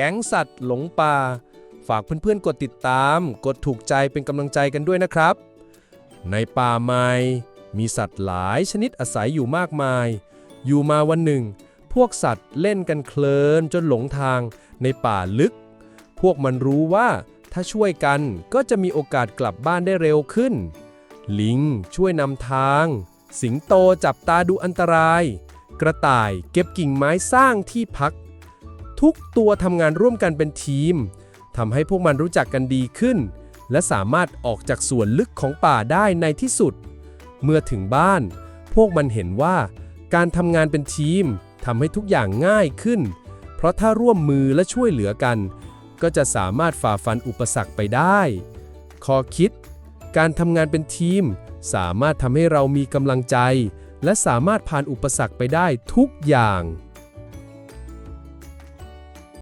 แก๊งสัตว์หลงป่า ฝากเพื่อนๆ กดติดตาม กดถูกใจเป็นกำลังใจกันด้วยนะครับ ในป่าไม้มีสัตว์หลายชนิดอาศัยอยู่มากมาย อยู่มาวันหนึ่ง พวกสัตว์เล่นกันเคลินจนหลงทางในป่าลึก พวกมันรู้ว่าถ้าช่วยกันก็จะมีโอกาสกลับบ้านได้เร็วขึ้น ลิงช่วยนำทาง สิงโตจับตาดูอันตราย กระต่ายเก็บกิ่งไม้สร้างที่พัก ทุกตัวทำงานร่วมกันเป็นทีมทำให้พวกมันรู้จักกันดีขึ้น และสามารถออกจากส่วนลึกของป่าได้ในที่สุด เมื่อถึงบ้าน พวกมันเห็นว่า การทำงานเป็นทีมทำให้ทุกอย่างง่ายขึ้น เพราะถ้าร่วมมือและช่วยเหลือกัน ก็จะสามารถฝ่าฟันอุปสรรคไปได้ ข้อคิด การทำงานเป็นทีม สามารถทำให้เรามีกำลังใจ และสามารถผ่านอุปสรรคไปได้ทุกอย่าง